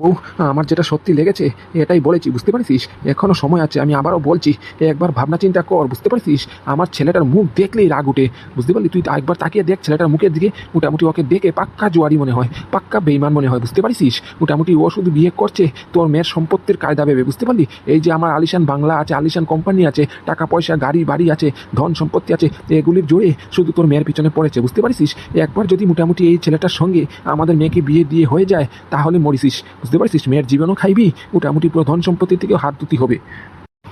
বউ, আমার যেটা সত্যি লেগেছে, এটাই বলেছি, বুঝতে পারছিস? এখনও সময় আছে, আমি আবারও বলছি, একবার ভাবনা চিন্তা কর, বুঝতে পারছিস? আমার ছেলেটার মুখ দেখলেই রাগ উঠে। বুঝতে পারলি? তুই একবার তাকিয়ে দেখ ছেলেটার মুখের দিকে, মোটামুটি ওকে দেখে পাক্কা জোয়ারি মনে হয়, পাক্কা বেইমান মনে হয়, বুঝতে পারছিস? মোটামুটি ও শুধু বিয়ে করছে, তোর মেয়ের সম্পত্তির কায়দা ভেবে, বুঝতে পারলি? এই যে আমার আলিশান বাংলা আছে, আলিশান কোম্পানি আছে, টাকা পয়সা, গাড়ি, বাড়ি আছে, ধন সম্পত্তি আছে, এগুলির জোরে শুধু তোর মেয়ের পিছনে পড়েছে, বুঝতে পারছিস? একবার যদি মোটামুটি এই ছেলেটার সঙ্গে আমাদের মেয়েকে বিয়ে দিয়ে হয়ে যায়, তাহলে মরিসিস বুঝতে পারছিস মেয়ের জীবনও খাইবি মোটামুটি পুরো ধন সম্পত্তি থেকেও হাত দুতি হবে।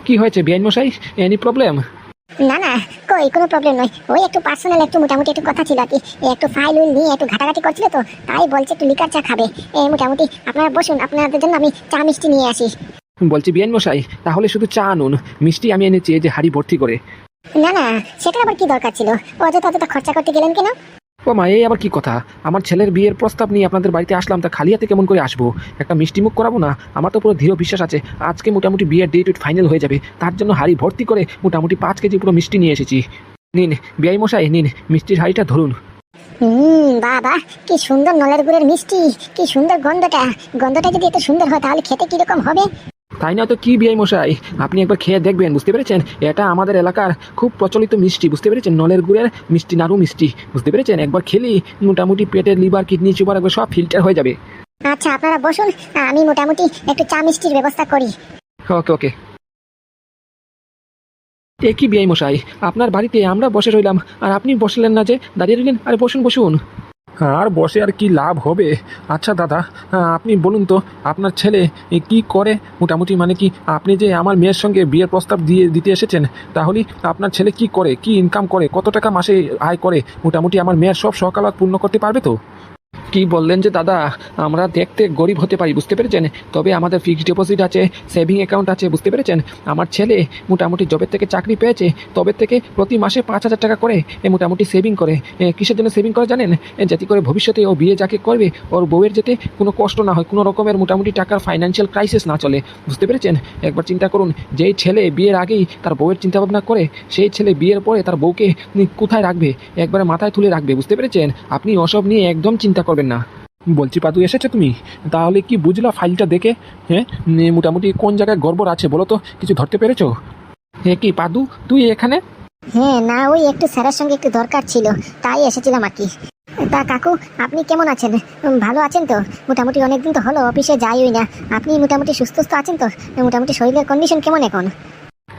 কি হয়েছে বিআইন মশাই এনি প্রবলেম? না না কই কোনো প্রবলেম নয়। ওই একটু পার্সোনাল একটু মোটামুটি একটু কথা ছিল আর কি। একটু ফাইল উইল নিয়ে একটু ঘাটাঘাটি করছিল তো তাই বলছে একটু লিকার চা খাবে। এই মোটামুটি আপনারা বসুন আপনাদের জন্য আমি চা মিষ্টি নিয়ে আসি। বলছি বিআইন মশাই তাহলে শুধু চা আনুন মিষ্টি আমি এনেছি এই যে হাড়ি ভর্তি করে। না না সেটা আবার কি দরকার ছিল? অযথা অযথা খরচা করতে গেলেন কেন? ও মা এই আবার কি কথা? আমার ছেলের বিয়ের প্রস্তাব নিয়ে আপনাদের বাড়িতে আসলাম, তা খালি হাতে কেমন করে আসব? একটা মিষ্টি মুখ করাবো না? আমার তো পুরো দৃঢ় বিশ্বাস আছে, আজকে মোটামুটি বিয়ের ডেট ফাইনাল হয়ে যাবে। তার জন্য হাড়ি ভর্তি করে মোটামুটি পাঁচ কেজি পুরো মিষ্টি নিয়ে এসেছি। নিন, বিআই মশাই, নিন, মিষ্টির হাড়িটা ধরুন। হুম, বাবা, কি সুন্দর নলের গুড়ের মিষ্টি, কি সুন্দর গন্ধটা। গন্ধটা যদি এত সুন্দর হয়, তাহলে খেতে কীরকম হবে? তাই না তো কি বিআই মশাই? আপনি একবার খেয়ে দেখবেন বুঝতে পেরেছেন? এটা আমাদের এলাকার খুব প্রচলিত মিষ্টি বুঝতে পেরেছেন? নলের গুড়ের মিষ্টি নাড়ু মিষ্টি বুঝতে পেরেছেন? একবার খেলেই মোটামুটি পেটের লিভার কিডনি চুপার একবার সব ফিল্টার হয়ে যাবে। আচ্ছা আপনারা বসুন আমি মোটামুটি একটু চা মিষ্টির ব্যবস্থা করি। ওকে ওকে। এ কি বিআই মশাই? আপনার বাড়িতে আমরা বসে রইলাম আর আপনি বসলেন না যে দাঁড়িয়ে রইলেন আরে বসুন বসুন। আর বসে আর কি লাভ হবে? আচ্ছা দাদা আপনি বলুন তো, আপনার ছেলে কি করে? মোটামুটি মানে কি আপনি যে আমার মেয়ের সঙ্গে বিয়ের প্রস্তাব দিয়ে দিতে এসেছেন, তাহলে আপনার ছেলে কি করে, কি ইনকাম করে, কত টাকা মাসে আয় করে? মোটামুটি আমার মেয়ের সব সকালাত পূর্ণ করতে পারবে তো? কি বললেন যে, দাদা, আমরা দেখতে গরিব হতে পারি, বুঝতে পেরেছেন? তবে আমাদের ফিক্সড ডিপোজিট আছে সেভিং অ্যাকাউন্ট আছে, বুঝতে পেরেছেন? আমার ছেলে মোটামুটি জবের থেকে চাকরি পেয়েছে, তবে থেকে প্রতি মাসে পাঁচ হাজার টাকা করে মোটামুটি সেভিং করে। কিসের জন্য সেভিং করে জানেন? যাতে করে ভবিষ্যতে ও বিয়ে যাকে করবে, ওর বউয়ের যেতে কোনো কষ্ট না হয়, কোনো রকমের মোটামুটি টাকার ফাইন্যান্সিয়াল ক্রাইসিস না চলে, বুঝতে পেরেছেন? একবার চিন্তা করুন, যেই ছেলে বিয়ের আগেই তার বউয়ের চিন্তাভাবনা করে, সেই ছেলে বিয়ের পরে তার বউকে কোথায় রাখবে? একবারে মাথায় তুলে রাখবে, বুঝতে পেরেছেন? আপনি ওসব নিয়ে একদম চিন্তা করবেন না। বলছি, পাতু, এসেছে তুমি? তাহলে কি বুঝলা ফাইলটা দেখে? হ্যাঁ? মোটামুটি কোন জায়গায় গড়বড় আছে বলো তো? কিছু ধরতে পেরেছ? হ্যাঁ কি, পাদু, তুই এখানে? হ্যাঁ না, ওই একটু স্যারের সঙ্গে একটু দরকার ছিল, তাই এসেছিলাম আর কি। তা, কাকু, আপনি কেমন আছেন? ভালো আছেন তো? মোটামুটি অনেকদিন তো হলো, অফিসে যাইই না। আপনি মোটামুটি সুস্থ আছেন তো? মোটামুটি শরীরের কন্ডিশন কেমন এখন?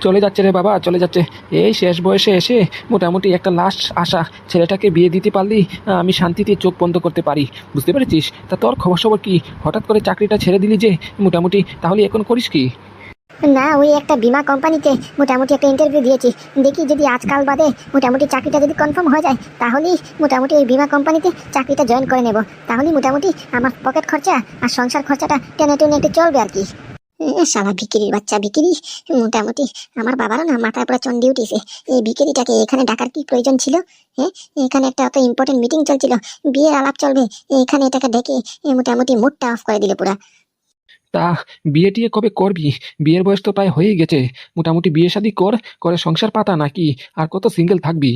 চলে যাচ্ছে রে বাবা, চলে যাচ্ছে। এই শেষ বয়সে এসে মোটামুটি একটা লাস্ট আশা ছেলেটাকে বিয়ে দিতে পারলি আমি শান্তিতে চোখ বন্ধ করতে পারি। বুঝতে পেরেছিস? তা তোর খবর সবর কি? হঠাৎ করে চাকরিটা ছেড়ে দিলি যে, মোটামুটি তাহলে এখন করিস কি? না, ওই একটা বিমা কোম্পানিতে মোটামুটি একটা ইন্টারভিউ দিয়েছি। দেখি যদি আজকাল বাদে মোটামুটি চাকরিটা যদি কনফার্ম হয়ে যায়, তাহলেই মোটামুটি ওই বিমা কোম্পানিতে চাকরিটা জয়েন করে নেব। তাহলেই মোটামুটি আমার পকেট খরচা আর সংসার খরচাটা টেনে টেনে একটু চলবে আর কি। শালা বিক্রির বাচ্চা বিক্রি মোটামুটি আমার বাবারও না মাথায় পুরো চন্ডি উঠেছে। এই বিক্রিটাকে এখানে ডাকার কি প্রয়োজন ছিল? হ্যাঁ এখানে একটা অত ইম্পর্টেন্ট মিটিং চলছিল। বিয়ের আলাপ চলবে, এখানে এটাকে ডেকে মোটামুটি মুডটা অফ করে দিল পুরা। তা বিয়ে টিয়ে কবে করবি? বিয়ের বয়স তো প্রায় হয়ে গেছে। মোটামুটি বিয়ে শাদি কর, করে সংসার পাতা নাকি? আর কত সিঙ্গেল থাকবি?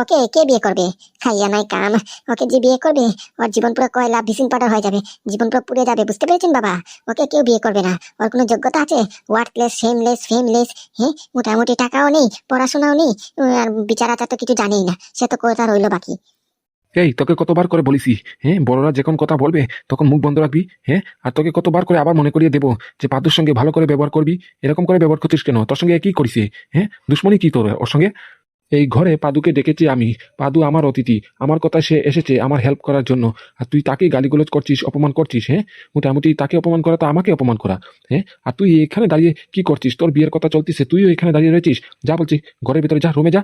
ওকে, কে বিয়ে করবে? খাইয়া নাই কাম। ওকে যে বিয়ে করবে, ওর জীবন পুরো কয়লা ভিসিন পাউডার হয়ে যাবে। জীবন পুরো পুড়ে যাবে, বুঝতে পেরেছেন বাবা? ওকে কেউ বিয়ে করবে না। ওর কোনো যোগ্যতা আছে? ওয়ার্কলেস ফেমলেস ফেমলেস হ্যাঁ? মোটামুটি টাকাও নেই, পড়াশোনাও নেই আর বিচারাচার তো কিছু জানেই না। সে তো কোথা রইল বাকি? এই, তোকে কতবার করে বলিসি হ্যাঁ? বড়রা যখন কথা বলবে, তখন মুখ বন্ধ রাখবি হ্যাঁ? আর তোকে কতবার করে আবার মনে করিয়ে দেবো যে পাদুর সঙ্গে ভালো করে ব্যবহার করবি, এরকম করে ব্যবহার করছিস কেন? তোর সঙ্গে কি করিস হ্যাঁ? দুশ্মনী কি তোর, ওর সঙ্গে? এই ঘরে পাদুকে ডেকেছি আমি। পাদু আমার অতিথি। আমার কথা সে এসেছে আমার হেল্প করার জন্য। আর তুই তাকে গালিগুলোজ করছিস অপমান করছিস হ্যাঁ? মোটামুটি তাকে অপমান করা তো আমাকে অপমান করা হ্যাঁ? আর তুই এখানে দাঁড়িয়ে কি করছিস? তোর বিয়ের কথা চলতিছে তুইও এখানে দাঁড়িয়ে রয়েছিস? যা বলছি ঘরের ভিতরে যা রুমে যা।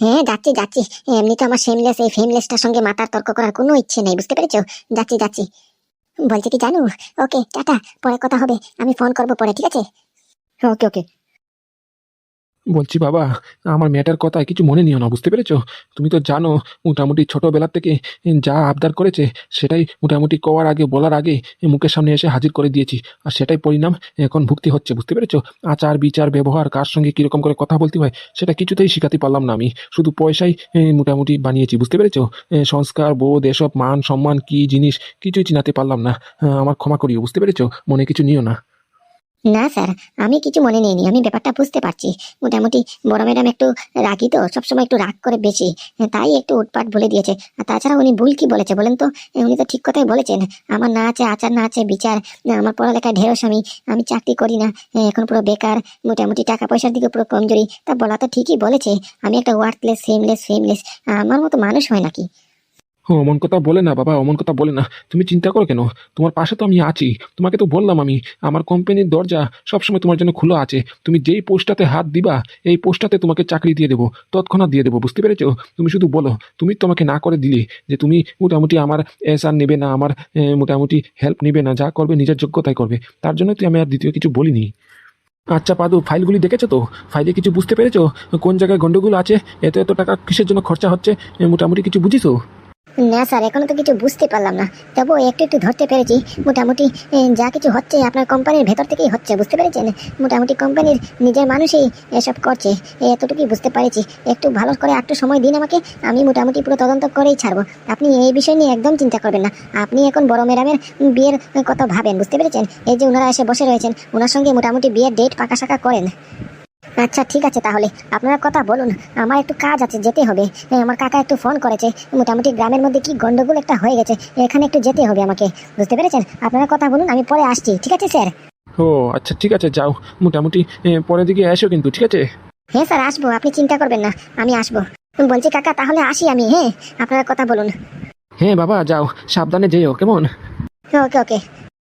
হ্যাঁ যাচ্ছি যাচ্ছি। এমনি তো আমার ফেমলেস এই ফেমলেসটার সঙ্গে মাথার তর্ক করার কোনো ইচ্ছে নেই বুঝতে পেরেছ? যাচ্ছি যাচ্ছি। বলছি কি জানো? ওকে টাটা পরে কথা হবে। আমি ফোন করব পরে ঠিক আছে? ওকে ওকে। বলছি, বাবা, আমার মেয়েটার কথায় কিছু মনে নিও না, বুঝতে পেরেছ? তুমি তো জানো, মোটামুটি ছোটোবেলা থেকে যা আবদার করেছে, সেটাই মোটামুটি কওয়ার আগে, বলার আগে মুখের সামনে এসে হাজির করে দিয়েছি। আর সেটাই পরিণাম এখন ভুক্তি হচ্ছে, বুঝতে পেরেছ? আচার, বিচার, ব্যবহার, কার সঙ্গে কীরকম করে কথা বলতে হয়, সেটা কিছুতেই শিখাতে পারলাম না আমি। শুধু পয়সাই মোটামুটি বানিয়েছি, বুঝতে পেরেছ? সংস্কার, বোধ, এসব মান, সম্মান, কি জিনিস কিছুই চিনাতে পারলাম না। আমার ক্ষমা করিও, বুঝতে পেরেছ? মনে কিছু নিও না। না, স্যার, আমি কিছু মনে নিইনি, আমি ব্যাপারটা বুঝতে পারছি। মোটামুটি বড় ম্যাডাম একটু রাগি তো, সবসময় একটু রাগ করে বেশি। তাই একটু উৎপাট বলে দিয়েছে। আর তাছাড়া উনি ভুল কি বলেছে বলেন তো? উনি তো ঠিক কথাই বলেছেন। আমার না আছে আচার, না আছে বিচার। আমার পড়ালেখায় ঢেরস আমি আমি চাকরি করি না। এখন পুরো বেকার, মোটামুটি টাকা পয়সার দিকে পুরো কমজোরি। তা বলা তো ঠিকই বলেছে। আমি একটা ওয়ার্কলেস সেমলেস ফেমলেস আমার মতো মানুষ হয় নাকি? ও অমন কথা বলে না, বাবা, অমন কথা বলে না। তুমি চিন্তা করো কেন? তোমার পাশে তো আমি আছি। তোমাকে তো বললাম আমি, আমার কোম্পানির দরজা সবসময় তোমার জন্য খোলা আছে। তুমি যেই পোস্টটাতে হাত দিবা, এই পোস্টটাতে তোমাকে চাকরি দিয়ে দেবো, তৎক্ষণাৎ দিয়ে দেবো, বুঝতে পেরেছ? তুমি শুধু বলো, তুমি তোমাকে না করে দিলে যে তুমি মোটামুটি আমার এসার নেবে না, আমার মোটামুটি হেল্প নেবে না, যা করবে নিজের যোগ্যতায় করবে। তার জন্য তুই আমি আর দ্বিতীয় কিছু বলিনি। আচ্ছা পাদু, ফাইলগুলি দেখেছ তো? ফাইলে কিছু বুঝতে পেরেছ? কোন জায়গায় গন্ডগোল আছে? এত এত টাকা কিসের জন্য খরচা হচ্ছে? মোটামুটি কিছু বুঝিছো? না, স্যার, এখনও তো কিছু বুঝতে পারলাম না। তবু একটু একটু ধরতে পেরেছি। মোটামুটি যা কিছু হচ্ছে আপনার কোম্পানির ভেতর থেকেই হচ্ছে, বুঝতে পেরেছেন? মোটামুটি কোম্পানির নিজের মানুষই এসব করছে। এতটুকুই বুঝতে পেরেছি। একটু ভালো করে একটু সময় দিন আমাকে, আমি মোটামুটি পুরো তদন্ত করেই ছাড়বো। আপনি এই বিষয় নিয়ে একদম চিন্তা করবেন না। আপনি এখন বড় ম্যাডামের বিয়ের কথা ভাবেন, বুঝতে পেরেছেন? এই যে ওনারা এসে বসে রয়েছেন ওনার সঙ্গে মোটামুটি বিয়ের ডেট পাকা সাকা করেন। আচ্ছা ঠিক আছে তাহলে। আপনারা কথা বলুন আমার একটু কাজ আছে যেতে হবে। আমার কাকা একটু ফোন করেছে। মোটামুটি গ্রামের মধ্যে কি গন্ডগোল একটা হয়ে গেছে এখানে একটু যেতে হবে আমাকে। বুঝতে পেরেছেন? আপনারা কথা বলুন আমি পরে আসছি ঠিক আছে স্যার? ও আচ্ছা ঠিক আছে যাও। মোটামুটি পরের দিকে এসো কিন্তু ঠিক আছে? হ্যাঁ স্যার আসব আপনি চিন্তা করবেন না আমি আসব। বলছি কাকা তাহলে আসি আমি হ্যাঁ? আপনারা কথা বলুন। হ্যাঁ বাবা যাও সাবধানে যেও কেমন? ওকে ওকে।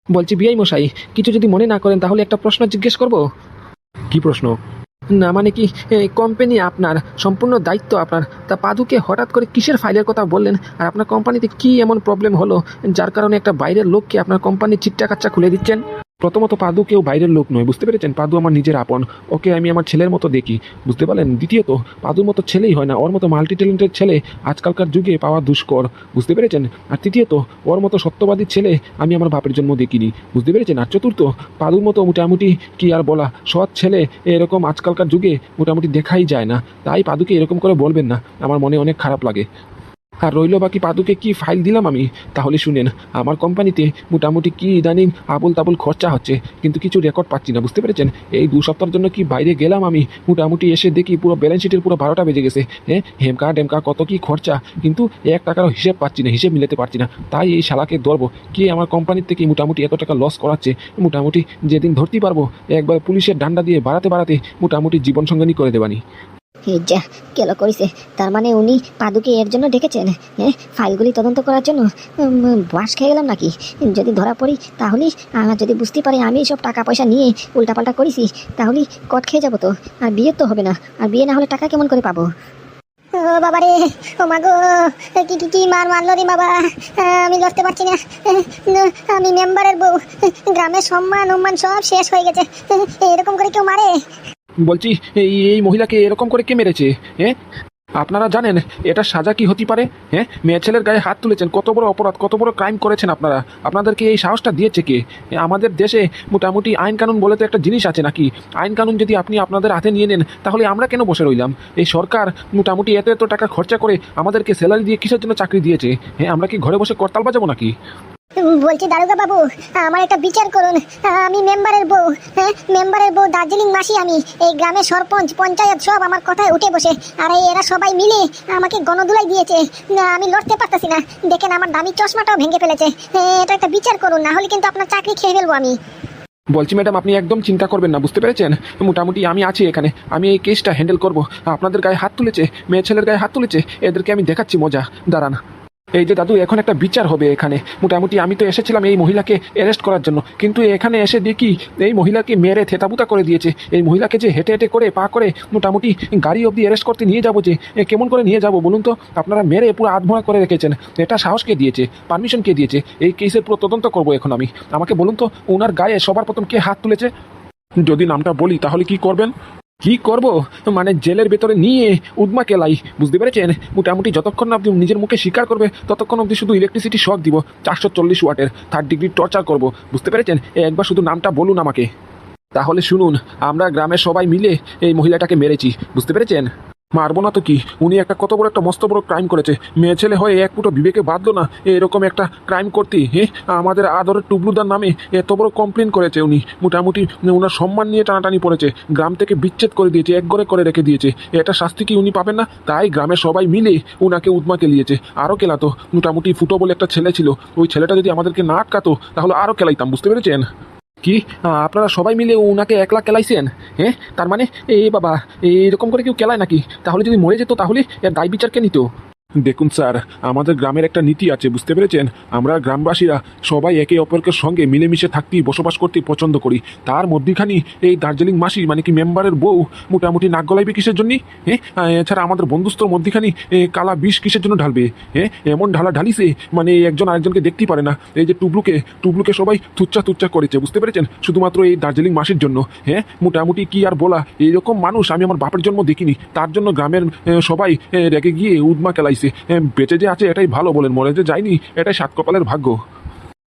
বলছি বিআই মশাই কিছু যদি মনে না করেন তাহলে একটা প্রশ্ন জিজ্ঞেস করব? কি প্রশ্ন? না মানে কি কোম্পানি আপনার, সম্পূর্ণ দায়িত্ব আপনার। তা পাদুকে হঠাৎ করে কিসের ফাইলের কথা বললেন? আর আপনার কোম্পানিতে কি এমন প্রবলেম হলো, যার কারণে একটা বাইরের লোককে আপনার কোম্পানির চিট্টা কাচ্চা খুলে দিচ্ছেন? প্রথমত পাদু কেউ বাইরের লোক নয়, বুঝতে পেরেছেন? পাদু আমার নিজের আপন। ওকে আমি আমার ছেলের মতো দেখি, বুঝতে পারলেন? দ্বিতীয়ত, পাদুর মতো ছেলেই হয় না, ওর মতো মাল্টি ট্যালেন্টেড ছেলে আজকালকার যুগে পাওয়া দুষ্কর, বুঝতে পেরেছেন? আর তৃতীয়ত, ওর মতো সত্যবাদী ছেলে আমি আমার বাপের জন্ম দেখিনি, বুঝতে পেরেছেন? আর চতুর্থ, পাদুর মতো মোটামুটি কি আর বলা, সৎ ছেলে এরকম আজকালকার যুগে মোটামুটি দেখাই যায় না, তাই পাদুকে এরকম করে বলবেন না, আমার মনে অনেক খারাপ লাগে। আর রইল বাকি পাদুকে কি ফাইল দিলাম আমি? তাহলে শুনেন, আমার কোম্পানিতে মোটামুটি কি ইদানিং আবুল তাবুল খরচা হচ্ছে, কিন্তু কিছু রেকর্ড পাচ্ছি না, বুঝতে পেরেছেন? এই দু সপ্তাহের জন্য কি বাইরে গেলাম আমি? মোটামুটি এসে দেখি পুরো ব্যালেন্স শিটের পুরো বারোটা বেজে গেছে হ্যাঁ? হেমকা ডেমকা কত কি খরচা, কিন্তু এক টাকারও হিসেব পাচ্ছি না, হিসেব মিলাতে পারছি না। তাই এই শালাকে ধরবো, কে আমার কোম্পানির থেকে মোটামুটি এত টাকা লস করাচ্ছে? মোটামুটি যেদিন ধরতেই পারব, একবার পুলিশের ডান্ডা দিয়ে বাড়াতে বাড়াতে মোটামুটি জীবন সঙ্গনী করে দেবানি। যা কেলো করেছে তার মানে উনি পাদুকে এর জন্য ডেকেছেন হ্যাঁ? ফাইলগুলি তদন্ত করার জন্য বাস খেয়ে গেলাম নাকি? যদি ধরা পড়ি তাহলেই আহ, যদি বুঝতে পারি আমি সব টাকা পয়সা নিয়ে উল্টাপাল্টা করেছি তাহলেই কট খেয়ে যাব তো। আর বিয়ে তো হবে না আর বিয়ে না হলে টাকা কেমন করে পাবো? ও বাবা রে ও মা গো কি কি কি মার মারলো রে বাবা? আমি লড়তে পারছি না। আমি মেম্বারের বউ গ্রামের সম্মান উম্মান সব শেষ হয়ে গেছে। এরকম করে কেউ মারে? বলছি, এই মহিলাকে এরকম করে কে মেরেছে হ্যাঁ? আপনারা জানেন, এটা সাজা কি হতে পারে হ্যাঁ? মেয়ে ছেলের গায়ে হাত তুলেছেন, কত বড় অপরাধ, কত বড় ক্রাইম করেছেন আপনারা? আপনাদেরকে এই সাহসটা দিয়েছে কে? আমাদের দেশে মোটামুটি আইন কানুন বলে তো একটা জিনিস আছে নাকি? আইন কানুন যদি আপনি আপনাদের হাতে নিয়ে নেন, তাহলে আমরা কেন বসে রইলাম? এই সরকার মোটামুটি এত এত টাকা খরচা করে আমাদেরকে স্যালারি দিয়ে কিসের জন্য চাকরি দিয়েছে? হ্যাঁ আমরা কি ঘরে বসে করতাল বাজাবো নাকি? বলছি দারোগা বাবু, আমার একটা বিচার করুন। আমি মেম্বারের বউ হ্যাঁ? মেম্বারের বউ দার্জিলিং মাসি আমি। এই গ্রামের সরপঞ্চ, পঞ্চায়েত সব আমার কথায় উঠে বসে। আর এই এরা সবাই মিলে আমাকে গণদুলাই দিয়েছে। আমি লড়তে পারতাছি না। দেখেন আমার দামি চশমাটাও ভেঙে ফেলেছে। এটা একটা বিচার করুন, না হলে কিন্তু আপনার চাকরি খেয়ে ফেলব আমি। বলছি ম্যাডাম, আপনি একদম চিন্তা করবেন না, বুঝতে পেরেছেন? মোটামুটি আমি আছি এখানে। আমি এই কেসটা হ্যান্ডেল করব। আপনাদের গায়ে হাত তুলেছে, মেয়ে ছেলের গায়ে হাত তুলেছে, এদেরকে আমি দেখাচ্ছি মজা। দাঁড়ান। এই যে দাদু, এখন একটা বিচার হবে এখানে। মোটামুটি আমি তো এসেছিলাম এই মহিলাকে অ্যারেস্ট করার জন্য। কিন্তু এখানে এসে দেখি এই মহিলাকে মেরে থেতাবুতা করে দিয়েছে। এই মহিলাকে যে হেঁটে হেঁটে করে পা করে মোটামুটি গাড়ি অবধি অ্যারেস্ট করতে নিয়ে যাব যে কেমন করে নিয়ে যাব বলুন তো? আপনারা মেরে পুরো আধমোড়া করে রেখেছেন। এটা সাহস কে দিয়েছে? পারমিশন কে দিয়েছে? এই কেসের পুরো তদন্ত করব এখন আমি। আমাকে বলুন তো ওনার গায়ে সবার প্রথম কে হাত তুলেছে? যদি নামটা বলি, তাহলে কি করবেন? কি করব? মানে জেলের ভেতরে নিয়ে উদ্মা কেলাই। বুঝতে পেরেছেন? মোটামুটি যতক্ষণ না আপনি নিজের মুখে স্বীকার করবে, ততক্ষণ অবধি শুধু ইলেকট্রিসিটি শক দিব, চারশো চল্লিশ ওয়াটের থার্ড ডিগ্রি টর্চার করব। বুঝতে পেরেছেন? একবার শুধু নামটা বলুন আমাকে। তাহলে শুনুন, আমরা গ্রামের সবাই মিলে এই মহিলাটাকে মেরেছি। বুঝতে পেরেছেন? মারবো না তো কি? উনি একটা কত বড় একটা মস্ত বড় ক্রাইম করেছে। মেয়ে ছেলে হয়ে এক ফুটো বিবেকে বাঁধলো না? এরকম একটা ক্রাইম করতে হ্যাঁ আমাদের আদরের টুবলুদার নামে এত বড় কমপ্লেন করেছে উনি। মোটামুটি ওনার সম্মান নিয়ে টানাটানি পড়েছে। গ্রাম থেকে বিচ্ছেদ করে দিয়েছে এক করে রেখে দিয়েছে। এটা শাস্তি কি উনি পাবেন না? তাই গ্রামের সবাই মিলে উনাকে উদ্মা কেলিয়েছে আরও কেলাতো। মোটামুটি ফুটো বলে একটা ছেলে ছিল। ওই ছেলেটা যদি আমাদেরকে না আটকাতো, তাহলে আরও কেলাইতাম, বুঝতে পেরেছেন? কি? আপনারা সবাই মিলে ওনাকে একলা কেলাইছেন? হ্যাঁ? তার মানে এ বাবা, এরকম করে কেউ কেলায় নাকি? তাহলে যদি মরে যেত তাহলে এর দায় বিচারকে নিত। দেখুন স্যার, আমাদের গ্রামের একটা নীতি আছে, বুঝতে পেরেছেন? আমরা গ্রামবাসীরা সবাই একে অপরকে সঙ্গে মিলেমিশে থাকতেই বসবাস করতে পছন্দ করি। তার মধ্যিখানি এই দার্জিলিং মাসি মানে কি মেম্বারের বউ, মোটামুটি নাক গলাইবে কিসের জন্য? হ্যাঁ এছাড়া আমাদের বন্ধুস্তর মধ্যেখানি কালা বিষ কিসের জন্য ঢালবে? হ্যাঁ এমন ঢালা ঢালিছে মানে একজন আরেকজনকে দেখতেই পারে না। এই যে টুবলুকে টুবলুকে সবাই তুচ্চা তুচ্চা করেছে, বুঝতে পেরেছেন? শুধুমাত্র এই দার্জিলিং মাসির জন্য। হ্যাঁ মোটামুটি কি আর বলা? এইরকম মানুষ আমি আমার বাপের জন্ম দেখিনি। তার জন্য গ্রামের সবাই রেগে গিয়ে উদ্মা কেলাইছে। এ, বেঁচে যে আছে এটাই ভালো বলেন মনে যে যায়নি এটাই সাত কপালের ভাগ্য।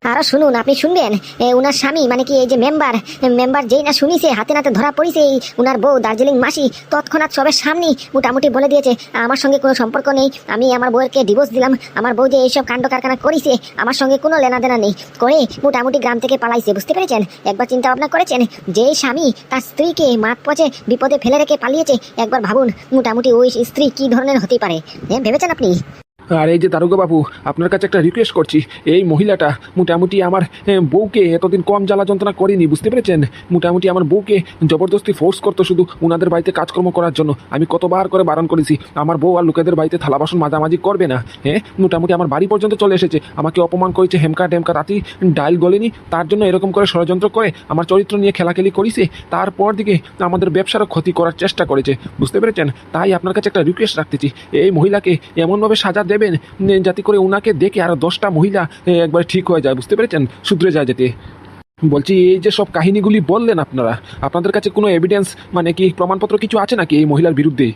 আরও শুনুন আপনি শুনবেন? এ, উনার স্বামী মানে কি এই যে মেম্বার মেম্বার যেই না শুনিছে হাতে নাতে ধরা পড়িছে এই উনার বউ দার্জিলিং মাসি তৎক্ষণাৎ সবের সামনেই মোটামুটি বলে দিয়েছে আমার সঙ্গে কোনো সম্পর্ক নেই আমি আমার বউয়েরকে ডিভোর্স দিলাম আমার বউ যে এইসব কাণ্ড কারখানা করেছে আমার সঙ্গে কোনো লেনাদেনা নেই করে মোটামুটি গ্রাম থেকে পালাইছে বুঝতে পেরেছেন? একবার চিন্তা ভাবনা করেছেন যেই স্বামী তার স্ত্রীকে মাঠ পচে বিপদে ফেলে রেখে পালিয়েছে একবার ভাবুন মোটামুটি ওই স্ত্রী কি ধরনের হতে পারে ভেবেছেন আপনি? আর এই যে দারোগা বাবু, আপনার কাছে একটা রিকোয়েস্ট করছি। এই মহিলাটা মোটামুটি আমার বউকে এতদিন কম জ্বালা যন্ত্রণা করেনি, বুঝতে পেরেছেন? মোটামুটি আমার বউকে জবরদস্তি ফোর্স করতো শুধু ওনাদের বাড়িতে কাজকর্ম করার জন্য। আমি কতবার করে বারণ করেছি, আমার বউ আর লোকেদের বাড়িতে থালা বাসন মাঝামাঝি করবে না হ্যাঁ মোটামুটি আমার বাড়ি পর্যন্ত চলে এসেছে। আমাকে অপমান করেছে, হেমকা টেমকা রাতি ডাইল গলেনি, তার জন্য এরকম করে ষড়যন্ত্র করে আমার চরিত্র নিয়ে খেলাখেলি করেছে, তারপর দিকে আমাদের ব্যবসারও ক্ষতি করার চেষ্টা করেছে, বুঝতে পেরেছেন? তাই আপনার কাছে একটা রিকোয়েস্ট রাখতেছি। এই মহিলাকে এমনভাবে সাজা দেবেন যাতে করে ওনাকে দেখে আরও দশটা মহিলা একবার ঠিক হয়ে যায়। বুঝতে পেরেছেন? শুধরে যায় যেতে। বলছি, এই যে সব কাহিনীগুলি বললেন আপনারা, আপনাদের কাছে কোনো এভিডেন্স মানে কি প্রমাণপত্র কিছু আছে নাকি এই মহিলার বিরুদ্ধে?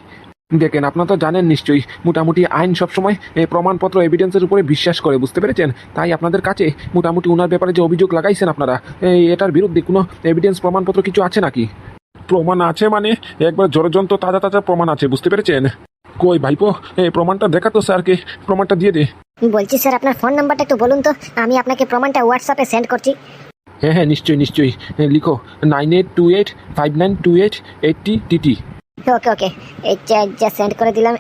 দেখেন, আপনারা তো জানেন নিশ্চয়ই, মোটামুটি আইন সবসময় প্রমাণপত্র এভিডেন্সের উপরে বিশ্বাস করে, বুঝতে পেরেছেন? তাই আপনাদের কাছে মোটামুটি ওনার ব্যাপারে যে অভিযোগ লাগাইছেন আপনারা এটার বিরুদ্ধে কোনো এভিডেন্স প্রমাণপত্র কিছু আছে নাকি? প্রমাণ আছে মানে একবার জড়যন্ত্র তাজা তাজা প্রমাণ আছে, বুঝতে পেরেছেন? কই ভাইপো? এই প্রমাণটা দেখাতো স্যারকে প্রমাণটা দিয়ে দে। বলছি স্যার আপনার ফোন নাম্বারটা একটু বলুন তো আমি আপনাকে প্রমাণটা হোয়াটসঅ্যাপে সেন্ড করছি। হ্যাঁ হ্যাঁ নিশ্চয়ই নিশ্চয়ই। লিখো nine eight two eight five nine two eight eighty TT okay okay এই যে সেন্ড করে দিলাম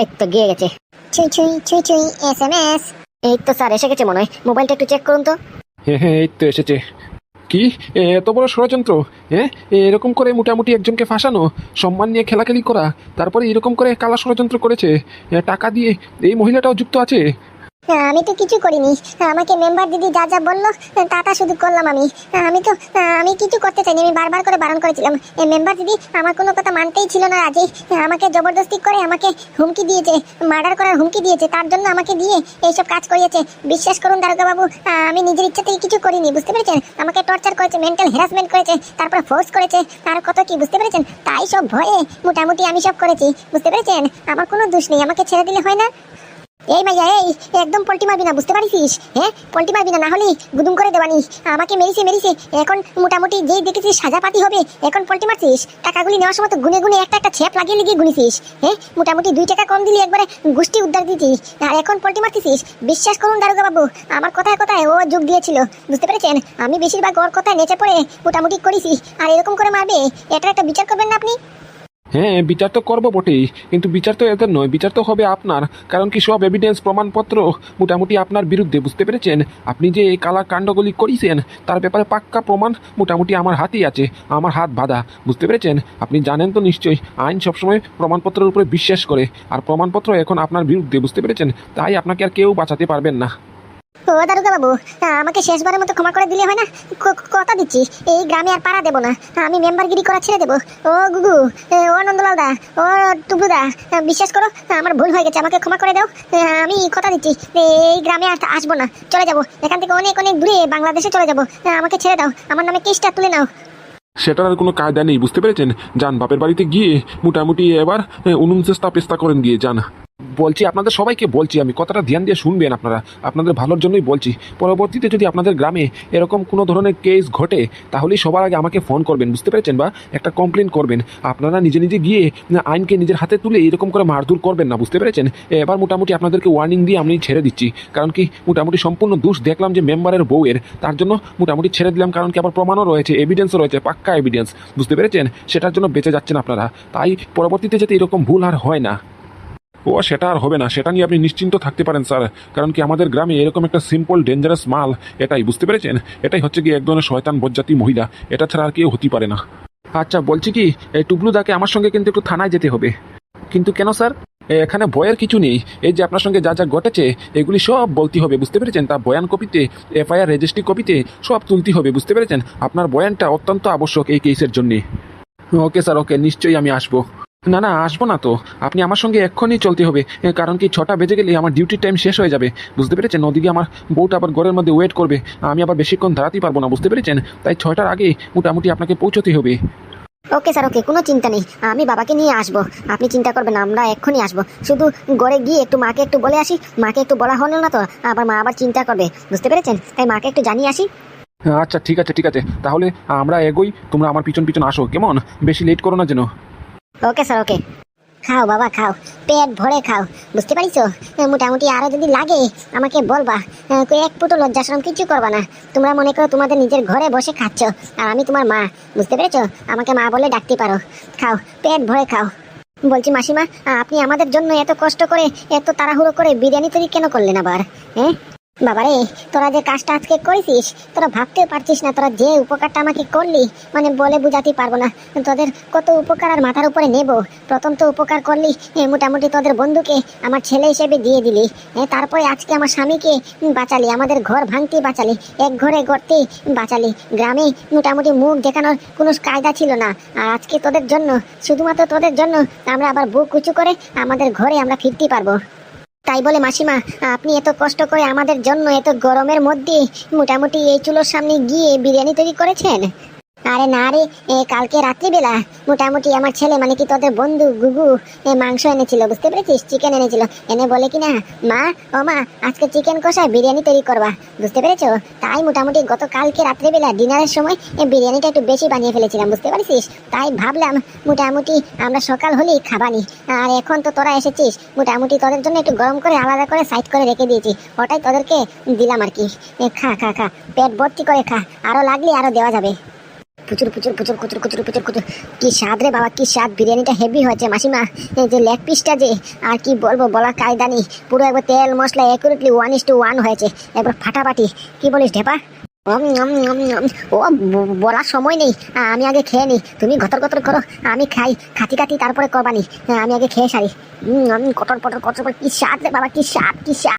এই তো গিয়ে গেছে। ছুই ছুই ছুই ছুই এস এম এস এই তো স্যার এসে গেছে মনে হয়। মোবাইলটা একটু চেক করুন তো। হ্যাঁ হ্যাঁ এই তো এসেছে। কি? এত বড় ষড়যন্ত্র হ্যাঁ এরকম করে মোটামুটি একজনকে ফাঁসানো, সম্মান নিয়ে খেলাখেলি করা, তারপরে এরকম করে কালা ষড়যন্ত্র করেছে টাকা দিয়ে এই মহিলাটাও যুক্ত আছে আমি তো কিছু করিনি। আমাকে মেম্বার দিদি যা যা বলল তা তা শুধু করলাম আমি। আমি তো আমি কিছু করতে চাইনি, আমি বারবার করে বারণ করেছিলাম। মেম্বার দিদি আমার কোনো কথা মানতেই ছিল না রাজি আমাকে জবরদস্তি করে আমাকে হুমকি দিয়েছে মার্ডার করার হুমকি দিয়েছে, তার জন্য আমাকে দিয়ে এইসব কাজ করিয়েছে। বিশ্বাস করুন বাবু আমি নিজের ইচ্ছাতেই কিছু করিনি, বুঝতে পেরেছেন? আমাকে টর্চার করেছে মেন্টাল হ্যারাসমেন্ট করেছে, তারপর ফোর্স করেছে আর কত কি, বুঝতে পেরেছেন? তাই সব ভয়ে মোটামুটি আমি সব করেছি, বুঝতে পেরেছেন? আমার কোনো দোষ নেই, আমাকে ছেড়ে দিলে হয় না। এই মাইয়া এই একদম পল্টি মারবি না, বুঝতে পারিস হ্যাঁ পল্টি মারবি না হলে গুদুম করে দেবানি। আমাকে মেরিছে মেরিছে। এখন মোটামুটি যেই দেখেছিস সাজাপাতি হবে, এখন পল্টি মারছিস, টাকাগুলি নেওয়ার সময় তো গুনে গুনে একটা একটা ছেপ লাগিয়ে লাগিয়ে গুনিছিস। হ্যাঁ মোটামুটি দুই টাকা কম দিলি একবারে গোষ্ঠী উদ্ধার দিতিস আর এখন পল্টি মারতেছিস, বিশ্বাস করুন দারোগা বাবু, আমার কথায় কথায় ও যোগ দিয়েছিল, বুঝতে পেরেছেন? আমি বেশিরভাগ ওর কথায় নেচে পড়ে মোটামুটি করেছি। আর এরকম করে মারবে, এটার একটা বিচার করবেন না আপনি? হ্যাঁ বিচার তো করব বটেই, কিন্তু বিচার তো এদের নয়, বিচার তো হবে আপনার, কারণ কি সব এভিডেন্স প্রমাণপত্র মোটামুটি আপনার বিরুদ্ধে, বুঝতে পেরেছেন? আপনি যে এই কালা কাণ্ডগুলি করেছেন, তার ব্যাপারে পাক্কা প্রমাণ মোটামুটি আমার হাতেই আছে, আমার হাত বাঁধা, বুঝতে পেরেছেন? আপনি জানেন তো নিশ্চয়ই, আইন সবসময় প্রমাণপত্রের উপরে বিশ্বাস করে, আর প্রমাণপত্র এখন আপনার বিরুদ্ধে, বুঝতে পেরেছেন? তাই আপনাকে আর কেউ বাঁচাতে পারবেন না। ও দারুগা বাবু আমাকে শেষবারের মতো ক্ষমা করে দিলে হয় না? কথা দিচ্ছি, এই গ্রামে আর পাড়া দেবো না। আমি মেম্বারগিরি করা ছেড়ে দেবো। ও গুগু ও নন্দলাল দা ও বিশ্বাস করো, আমার ভুল হয়ে গেছে, আমাকে ক্ষমা করে দাও। আমি কথা দিচ্ছি এই গ্রামে আর আসব না, চলে যাব। এখান থেকে অনেক অনেক দূরে বাংলাদেশে চলে যাব। আমাকে ছেড়ে দাও, আমার নামে কেসটা তুলে নাও। সেটার আর কোনো কায়দা নেই, বুঝতে পেরেছেন? যান, বাপের বাড়িতে গিয়ে মোটামুটি এবার উনুন চেষ্টা পেস্তা করেন গিয়ে, যান। বলছি, আপনাদের সবাইকে বলছি, আমি কথাটা ধ্যান দিয়ে শুনবেন আপনারা। আপনাদের ভালোর জন্যই বলছি। পরবর্তীতে যদি আপনাদের গ্রামে এরকম কোনো ধরনের কেস ঘটে, তাহলেই সবার আগে আমাকে ফোন করবেন, বুঝতে পেরেছেন বা? একটা কমপ্লেন করবেন। আপনারা নিজে নিজে গিয়ে আইনকে নিজের হাতে তুলে এরকম করে মারধর করবেন না, বুঝতে পেরেছেন? এবার মোটামুটি আপনাদেরকে ওয়ার্নিং দিয়ে আমি ছেড়ে দিচ্ছি। কারণ কি, মোটামুটি সম্পূর্ণ দোষ দেখলাম যে মেম্বারের বউয়ের। তার জন্য মোটামুটি ছেড়ে দিলাম, কারণ কি আবার প্রমাণও রয়েছে এভিডেন্সও রয়েছে, পাক্কা এভিডেন্স বুঝতে পেরেছেন? সেটার জন্য বেঁচে যাচ্ছেন আপনারা। তাই পরবর্তীতে যাতে এরকম ভুল আর হয় না। ও, সেটা আর হবে না। সেটা নিয়ে আপনি নিশ্চিন্ত থাকতে পারেন, স্যার। কারণ কি আমাদের গ্রামে এরকম একটা সিম্পল ডেঞ্জারাস মাল, এটাই, বুঝতে পেরেছেন? এটাই হচ্ছে কি এক ধরনের শয়তান বজ্জাতি মহিলা। এটা ছাড়া আর কেউ হতে পারে না। আচ্ছা বলছি কি, এই টুবলুদাকে আমার সঙ্গে কিন্তু একটু থানায় যেতে হবে। কিন্তু কেন, স্যার? এখানে বয়ের কিছু নেই। এই যে আপনার সঙ্গে যা যা ঘটেছে, এগুলি সব বলতে হবে, বুঝতে পেরেছেন? তা বয়ান কপিতে, এফআইআর রেজিস্ট্রি কপিতে সব তুলতে হবে, বুঝতে পেরেছেন? আপনার বয়ানটা অত্যন্ত আবশ্যক এই কেসের জন্যে। ওকে, স্যার, ওকে, নিশ্চয়ই আমি আসব। না না আসব না তো। আপনি আমার সঙ্গে এক্ষুনি চলতে হবে। কারণ কি ছটা বেজে গেলে আমার ডিউটির টাইম শেষ হয়ে যাবে। বুঝতে পেরেছেন? ওদিকে আমার বউটা আবার ঘরের মধ্যে ওয়েট করবে। আমি আবার বেশিক্ষণ দাঁড়াতেই পারব না বুঝতে পেরেছেন? তাই ছয়টার আগে মোটামুটি আপনাকে পৌঁছতে হবে। ওকে স্যার ওকে কোনো চিন্তা নেই। আমি বাবাকে নিয়ে আসব। আপনি চিন্তা করবেন না আমরা এক্ষুনি আসব। শুধু ঘরে গিয়ে একটু মাকে একটু বলে আসি। মাকে একটু বলা হলো না তো আবার মা আবার চিন্তা করবে। বুঝতে পেরেছেন? তাই মাকে একটু জানিয়ে আসি। আচ্ছা ঠিক আছে ঠিক আছে। তাহলে আমরা এগোই তোমরা আমার পিছন পিছন আসো। কেমন? বেশি লেট করো না যেন। Okay sir, okay. খাও বাবা, খাও। পেট ভরে খাও। বুঝতে পারিছো? মোটামুটি আরও যদি লাগে, আমাকে বলবা এক ফুটো লজ্জাশ্রম কিছু করবা না। তোমরা মনে করো তোমাদের নিজের ঘরে বসে খাচ্ছ, আর আমি তোমার মা। বুঝতে পেরেছ? আমাকে মা বলে ডাকতে পারো। খাও, পেট ভরে খাও। বলছি, মাসিমা, আপনি আমাদের জন্য এত কষ্ট করে, এত তাড়াহুড়ো করে বিরিয়ানি তৈরি কেন করলেন আবার? হ্যাঁ? বাবারে, তোরা যে কাজটা আজকে করেছিস, তোরা ভাবতে পারছিস না, তোরা যে উপকারটা আমাকে করলি মানে বলে বুঝাতে পারব না। তোদের কত উপকার আর মাথার উপরে নেব। প্রথম তো উপকার করলি মোটামুটি তোদের বন্ধুকে আমার ছেলে হিসেবে দিয়ে দিলি। তারপরে আজকে আমার স্বামীকে বাঁচালি, আমাদের ঘর ভাঙতে বাঁচালি, এক ঘরে গড়তে বাঁচালি। গ্রামে মোটামুটি মুখ দেখানোর কোনো কায়দা ছিল না। আর আজকে তোদের জন্য, শুধুমাত্র তোদের জন্য, আমরা আবার বুক উঁচু করে আমাদের ঘরে আমরা ফিরতে পারব। তাই বলে, মাসিমা, আপনি এত কষ্ট করে আমাদের জন্য এত গরমের মধ্যে মোটামুটি এই চুলোর সামনে গিয়ে বিরিয়ানি তৈরি করেছেন? আরে না রে কালকে রাত্রিবেলা মোটামুটি আমার ছেলে মানে কি তোদের বন্ধু গুগু মাংস এনেছিল, বুঝতে পেরেছিস? চিকেন এনেছিল। এনে বলে কি না, মা, ও মা, আজকে চিকেন কষায় বিরিয়ানি তৈরি করবা। বুঝতে পেরেছ? তাই মোটামুটি গত কালকে রাত্রিবেলা ডিনারের সময় বিরিয়ানিটা একটু বেশি বানিয়ে ফেলেছিলাম, বুঝতে পারছিস? তাই ভাবলাম মোটামুটি আমরা সকাল হলেই খাবানি। আর এখন তো তোরা এসেছিস, মোটামুটি তোদের জন্য একটু গরম করে আলাদা করে সাইড করে রেখে দিয়েছি। ওটাই তোদেরকে দিলাম আর কি। খা খা খা, পেট ভর্তি করে খা, আরও লাগলে আরও দেওয়া যাবে। প্রচুর প্রচুর প্রচুর প্রচুর প্রচুর প্রচুর প্রচুর কি স্বাদ রে বাবা, কি স্বাদ। বিরিয়ানিটা হেভি হয়েছে। মাসিমা যে লেগ পিসটা যে, আর কি বলব, বলা কায়দা নেই পুরো একবার তেল, মশলা accurately one is to one হয়েছে। একবার ফাটাফাটি। কি বলিস ঢেপা? ও বলার সময় নেই। আমি আগে খেয়ে নিই তুমি গতর গতর করো, আমি খাই। খাতি খাতি তারপরে করবানি আমি আগে খেয়ে সারি। কটর পটর কটর কি স্বাদ রে বাবা, কি স্বাদ কি স্বাদ।